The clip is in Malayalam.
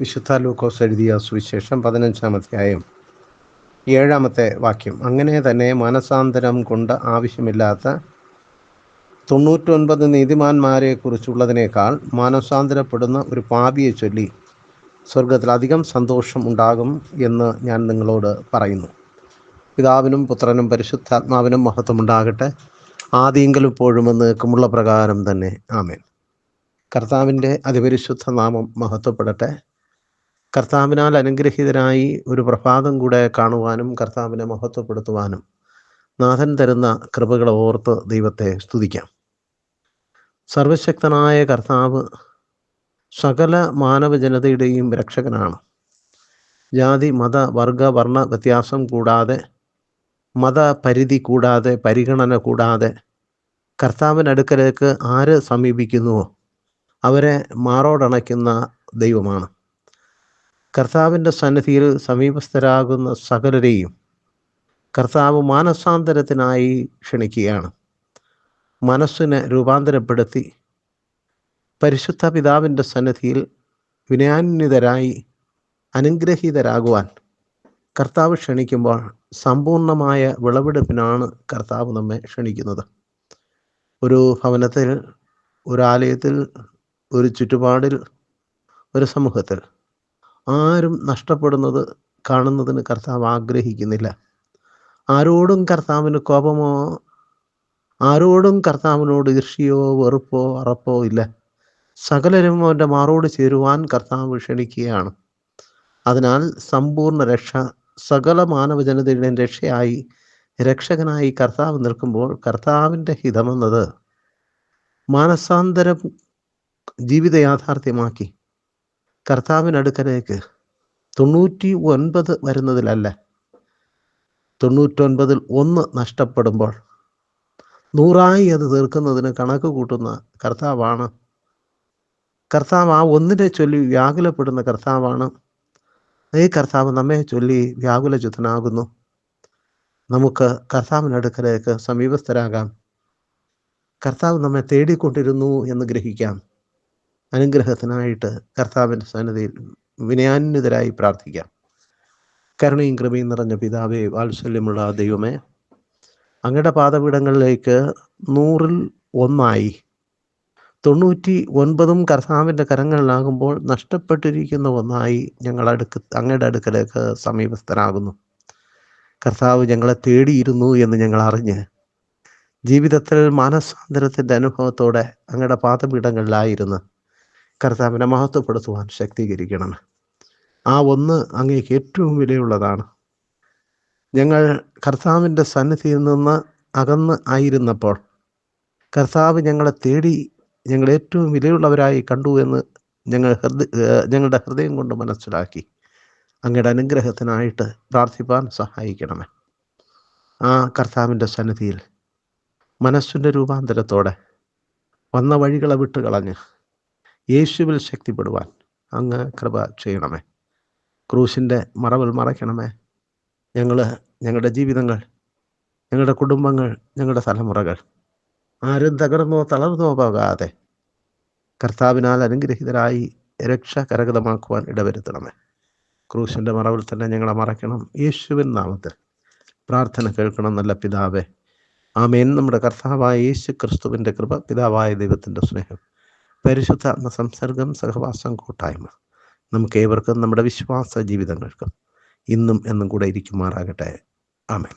വിശുദ്ധ ലൂക്കോസ് എഴുതിയ സുവിശേഷം പതിനഞ്ചാം അധ്യായം ഏഴാമത്തെ വാക്യം. അങ്ങനെ തന്നെ മനസാന്തരം കൊണ്ട് ആവശ്യമില്ലാത്ത തൊണ്ണൂറ്റൊൻപത് നീതിമാന്മാരെ കുറിച്ചുള്ളതിനേക്കാൾ മാനസാന്തരപ്പെടുന്ന ഒരു പാപിയെ ചൊല്ലി സ്വർഗത്തിൽ അധികം സന്തോഷം ഉണ്ടാകും എന്ന് ഞാൻ നിങ്ങളോട് പറയുന്നു. പിതാവിനും പുത്രനും പരിശുദ്ധാത്മാവിനും മഹത്വമുണ്ടാകട്ടെ ആദിയെങ്കിലും ഇപ്പോഴുമെന്ന് കുമുള്ള പ്രകാരം തന്നെ. ആമേൻ. കർത്താവിന്റെ അതിപരിശുദ്ധ നാമം മഹത്വപ്പെടട്ടെ. കർത്താവിനാൽ അനുഗ്രഹീതരായി ഒരു പ്രഭാതം കൂടെ കാണുവാനും കർത്താവിനെ മഹത്വപ്പെടുത്തുവാനും നാഥൻ തരുന്ന കൃപകളെ ഓർത്ത് ദൈവത്തെ സ്തുതിക്കാം. സർവശക്തനായ കർത്താവ് സകല മാനവ ജനതയുടെയും രക്ഷകനാണ്. ജാതി മത വർഗ വർണ വ്യത്യാസം കൂടാതെ മതപരിധി കൂടാതെ പരിഗണന കൂടാതെ കർത്താവിനടുക്കലേക്ക് ആര് സമീപിക്കുന്നുവോ? അവരെ മാറോടണയ്ക്കുന്ന ദൈവമാണ്. കർത്താവിന്റെ സന്നിധിയിൽ സമീപസ്ഥരാകുന്ന സകലരെയും കർത്താവ് മാനസാന്തരത്തിനായി ക്ഷണിക്കുകയാണ്. മനസ്സിനെ രൂപാന്തരപ്പെടുത്തി പരിശുദ്ധ പിതാവിന്റെ സന്നിധിയിൽ വിനയാന്വിതരായി അനുഗ്രഹീതരാകുവാൻ കർത്താവ് ക്ഷണിക്കുമ്പോൾ സമ്പൂർണമായ വിളവെടുപ്പിനാണ് കർത്താവ് നമ്മെ ക്ഷണിക്കുന്നത്. ഒരു ഭവനത്തിൽ ഒരു ആലയത്തിൽ ഒരു ചുറ്റുപാടിൽ ഒരു സമൂഹത്തിൽ ആരും നഷ്ടപ്പെടുന്നത് കാണുന്നതിന് കർത്താവ് ആഗ്രഹിക്കുന്നില്ല. ആരോടും കർത്താവിന് കോപമോ ആരോടും കർത്താവിനോട് ഈർഷിയോ വെറുപ്പോ അറപ്പോ ഇല്ല. സകലരും അവന്റെ മാറോട് ചേരുവാൻ കർത്താവ് ക്ഷണിക്കുകയാണ്. അതിനാൽ സമ്പൂർണ രക്ഷ സകല മാനവ ജനതയുടെയും രക്ഷയായി രക്ഷകനായി കർത്താവ് നിൽക്കുമ്പോൾ കർത്താവിന്റെ ഹിതമെന്നത് മാനസാന്തരം ജീവിത യാഥാർത്ഥ്യമാക്കി കർത്താവിനടുക്കലേക്ക് തൊണ്ണൂറ്റി ഒൻപത് വരുന്നതിലല്ല. തൊണ്ണൂറ്റൊൻപതിൽ ഒന്ന് നഷ്ടപ്പെടുമ്പോൾ നൂറായി അത് തീർക്കുന്നതിന് കണക്ക് കൂട്ടുന്ന കർത്താവാണ്. കർത്താവ് ആ ഒന്നിനെ ചൊല്ലി വ്യാകുലപ്പെടുന്ന കർത്താവാണ്. ഈ കർത്താവ് നമ്മെ ചൊല്ലി വ്യാകുലചിത്തനാകുന്നു. നമുക്ക് കർത്താവിനടുക്കലേക്ക് സമീപസ്ഥരാകാം. കർത്താവ് നമ്മെ തേടിക്കൊണ്ടിരുന്നു എന്ന് ഗ്രഹിക്കാം. അനുഗ്രഹത്തിനായിട്ട് കർത്താവിന്റെ സന്നദ്ധയിൽ വിനയാന്വിതരായി പ്രാർത്ഥിക്കാം. കരുണയും കൃപയും നിറഞ്ഞ പിതാവേ വാത്സല്യമുള്ള ദൈവമേ അങ്ങയുടെ പാദപീഠങ്ങളിലേക്ക് നൂറിൽ ഒന്നായി. തൊണ്ണൂറ്റി ഒൻപതും കർത്താവിന്റെ കരങ്ങളിലാകുമ്പോൾ നഷ്ടപ്പെട്ടിരിക്കുന്ന ഒന്നായി ഞങ്ങൾ അടുക്ക അങ്ങയുടെ അടുക്കലേക്ക് സമീപസ്ഥനാകുന്നു. കർത്താവ് ഞങ്ങളെ തേടിയിരുന്നു എന്ന് ഞങ്ങൾ അറിഞ്ഞ് ജീവിതത്തിൽ മാനസാന്തരത്തിന്റെ അനുഭവത്തോടെ അങ്ങയുടെ പാദപീഠങ്ങളിലായിരുന്നു. കർത്താവിനെ മഹത്വപ്പെടുത്തുവാൻ ശക്തീകരിക്കണം. ആ ഒന്ന് അങ്ങേക്ക് ഏറ്റവും വിലയുള്ളതാണ്. ഞങ്ങൾ കർത്താവിന്റെ സന്നിധിയിൽ നിന്ന് അകന്ന് ആയിരുന്നപ്പോൾ കർത്താവ് ഞങ്ങളെ തേടി ഞങ്ങൾ ഏറ്റവും വിലയുള്ളവരായി കണ്ടു എന്ന് ഞങ്ങൾ ഹൃദയ ഞങ്ങളുടെ ഹൃദയം കൊണ്ട് മനസ്സിലാക്കി. അങ്ങയുടെ അനുഗ്രഹത്തിനായിട്ട് പ്രാർത്ഥിപ്പാൻ സഹായിക്കണമേ. ആ കർത്താവിന്റെ സന്നിധിയിൽ മനസ്സിന്റെ രൂപാന്തരത്തോടെ വന്ന വഴികളെ വിട്ട് കളഞ്ഞ് യേശുവിൽ ശക്തിപ്പെടുവാൻ അങ്ങ് കൃപ ചെയ്യണമേ. ക്രൂശിന്റെ മറവിൽ മറയ്ക്കണമേ. ഞങ്ങൾ ഞങ്ങളുടെ ജീവിതങ്ങൾ ഞങ്ങളുടെ കുടുംബങ്ങൾ ഞങ്ങളുടെ തലമുറകൾ ആരും തകർന്നോ തളർന്നോ പോകാതെ കർത്താവിനാൽ അനുഗ്രഹിതരായി രക്ഷ കരകതമാക്കുവാൻ ഇടവരുത്തണമേ. ക്രൂശിന്റെ മറവിൽ തന്നെ ഞങ്ങളെ മറയ്ക്കണം. യേശുവിൻ നാമത്തിൽ പ്രാർത്ഥന കേൾക്കണം നല്ല പിതാവേ. ആമേൻ. നമ്മുടെ കർത്താവായ യേശു ക്രിസ്തുവിന്റെ കൃപ പിതാവായ ദൈവത്തിന്റെ സ്നേഹം. പരിശുദ്ധാത്മ സംസർഗം സഹവാസം കൂട്ടായ്മ നമുക്ക് ഏവർക്കും നമ്മുടെ വിശ്വാസ ജീവിതങ്ങൾക്കും ഇന്നും എന്നും കൂടെ ഇരിക്കുമാറാകട്ടെ. ആമേൻ.